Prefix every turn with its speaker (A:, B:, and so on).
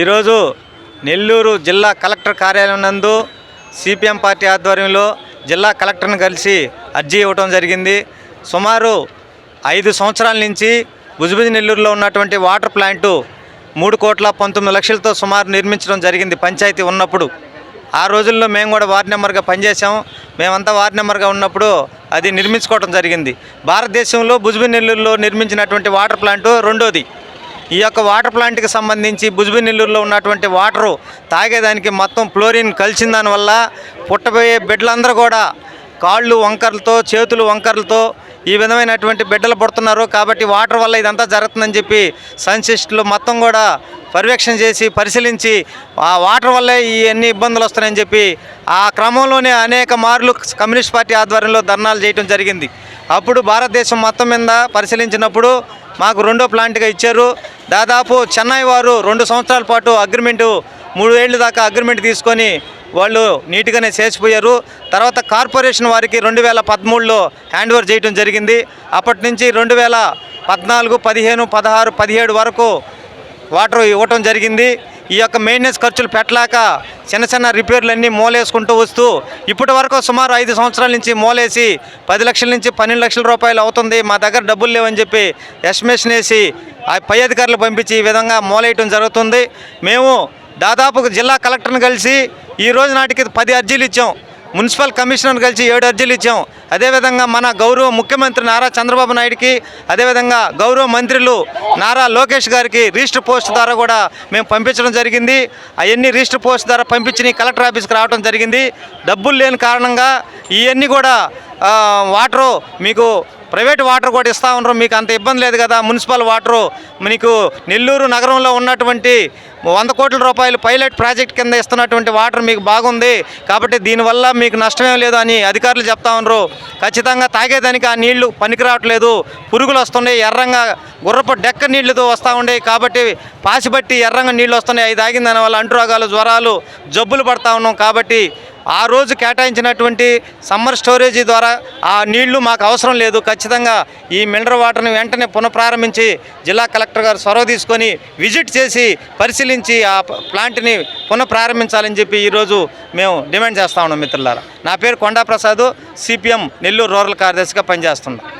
A: ఈరోజు నెల్లూరు జిల్లా కలెక్టర్ కార్యాలయం నందు సిపిఎం పార్టీ ఆధ్వర్యంలో జిల్లా కలెక్టర్ని కలిసి అర్జీ ఇవ్వటం జరిగింది. సుమారు ఐదు సంవత్సరాల నుంచి భుజభుజ నెల్లూరులో ఉన్నటువంటి వాటర్ ప్లాంటు మూడు కోట్ల పంతొమ్మిది లక్షలతో సుమారు నిర్మించడం జరిగింది పంచాయతీ ఉన్నప్పుడు. ఆ రోజుల్లో మేము కూడా వార్డు నెంబర్గా పనిచేసాం మేమంతా వార్డు నెంబర్గా ఉన్నప్పుడు అది నిర్మించుకోవడం జరిగింది. భారతదేశంలో భుజబి నెల్లూరులో నిర్మించినటువంటి వాటర్ ప్లాంటు రెండోది. ఈ యొక్క వాటర్ ప్లాంట్కి సంబంధించి భుజబి నెల్లూరులో ఉన్నటువంటి వాటరు తాగేదానికి మొత్తం ఫ్లోరిన్ కలిసిన దానివల్ల పుట్టబోయే బిడ్డలందరూ కూడా కాళ్ళు వంకర్లతో చేతులు వంకర్లతో ఈ విధమైనటువంటి బిడ్డలు పుడుతున్నారు. కాబట్టి వాటర్ వల్ల ఇదంతా జరుగుతుందని చెప్పి సైన్సిస్టులు మొత్తం కూడా పర్యవేక్షణ చేసి పరిశీలించి ఆ వాటర్ వల్లే ఈ అన్ని ఇబ్బందులు వస్తున్నాయని చెప్పి ఆ క్రమంలోనే అనేక మార్లు కమ్యూనిస్ట్ పార్టీ ఆధ్వర్యంలో ధర్నాలు చేయడం జరిగింది. అప్పుడు భారతదేశం మొత్తం మీద పరిశీలించినప్పుడు మాకు రెండో ప్లాంట్గా ఇచ్చారు. దాదాపు చెన్నై వారు రెండు సంవత్సరాల పాటు అగ్రిమెంటు మూడు ఏళ్ళ దాకా అగ్రిమెంట్ తీసుకొని వాళ్ళు నీట్గానే చేసిపోయారు. తర్వాత కార్పొరేషన్ వారికి రెండు వేల పదమూడులో హ్యాండ్ ఓవర్ చేయడం జరిగింది. అప్పటి నుంచి రెండు వేల పద్నాలుగు పదిహేను పదహారు పదిహేడు వరకు వాటర్ ఇవ్వటం జరిగింది. ఈ యొక్క మెయింటెనెన్స్ ఖర్చులు పెట్టలేక చిన్న చిన్న రిపేర్లు అన్నీ మూలేసుకుంటూ వస్తూ ఇప్పటి వరకు సుమారు ఐదు సంవత్సరాల నుంచి మూలేసి పది లక్షల నుంచి పన్నెండు లక్షల రూపాయలు అవుతుంది. మా దగ్గర డబ్బులు లేవని చెప్పి ఎస్టిమేషన్ వేసి ఆ పై అధికారులు పంపించి ఈ విధంగా మూలేయటం జరుగుతుంది. మేము దాదాపు జిల్లా కలెక్టర్ని కలిసి ఈ రోజు నాటికి పది అర్జీలు ఇచ్చాం. మున్సిపల్ కమిషనర్ కలిసి ఏడు అర్జీలు ఇచ్చాం. అదేవిధంగా మన గౌరవ ముఖ్యమంత్రి నారా చంద్రబాబు నాయుడుకి అదేవిధంగా గౌరవ మంత్రులు నారా లోకేష్ గారికి రిజిస్టర్ పోస్ట్ ద్వారా కూడా మేము పంపించడం జరిగింది. అవన్నీ రిజిస్టర్ పోస్ట్ ద్వారా పంపించి కలెక్టర్ ఆఫీస్కి రావడం జరిగింది. డబ్బులు లేని కారణంగా ఇవన్నీ కూడా వాటరు మీకు ప్రైవేట్ వాటర్ కూడా ఇస్తూ ఉన్నారు. మీకు అంత ఇబ్బంది లేదు కదా? మున్సిపల్ వాటరు మీకు నెల్లూరు నగరంలో ఉన్నటువంటి వంద కోట్ల రూపాయలు పైలట్ ప్రాజెక్ట్ కింద ఇస్తున్నటువంటి వాటర్ మీకు బాగుంది. కాబట్టి దీనివల్ల మీకు నష్టమేం లేదు అని అధికారులు చెప్తా ఉన్నారు. ఖచ్చితంగా తాగేదానికి ఆ నీళ్ళు పనికిరావట్లేదు. పురుగులు వస్తున్నాయి. ఎర్రంగా గుర్రపు డెక్క నీళ్ళతో వస్తూ ఉండేవి కాబట్టి పాసిబట్టి ఎర్రంగా నీళ్ళు వస్తున్నాయి. అవి తాగిన దానివల్ల అంటురోగాలు జ్వరాలు జబ్బులు పడతా ఉన్నాం కాబట్టి ఆ రోజు కేటాయించినటువంటి సమ్మర్ స్టోరేజీ ద్వారా ఆ నీళ్ళు మాకు అవసరం లేదు. ఖచ్చితంగా ఈ మినరల్ వాటర్ని వెంటనే పునఃప్రారంభించి జిల్లా కలెక్టర్ గారు చొరవ తీసుకొని విజిట్ చేసి పరిశీలించి ఆ ప్లాంట్ని పునఃప్రారంభించాలని చెప్పి ఈరోజు మేము డిమాండ్ చేస్తా ఉన్నాం మిత్రులారా. నా పేరు కొండా ప్రసాద్ సిపిఎం నెల్లూరు రూరల్ కార్యదర్శిగా పనిచేస్తున్నాం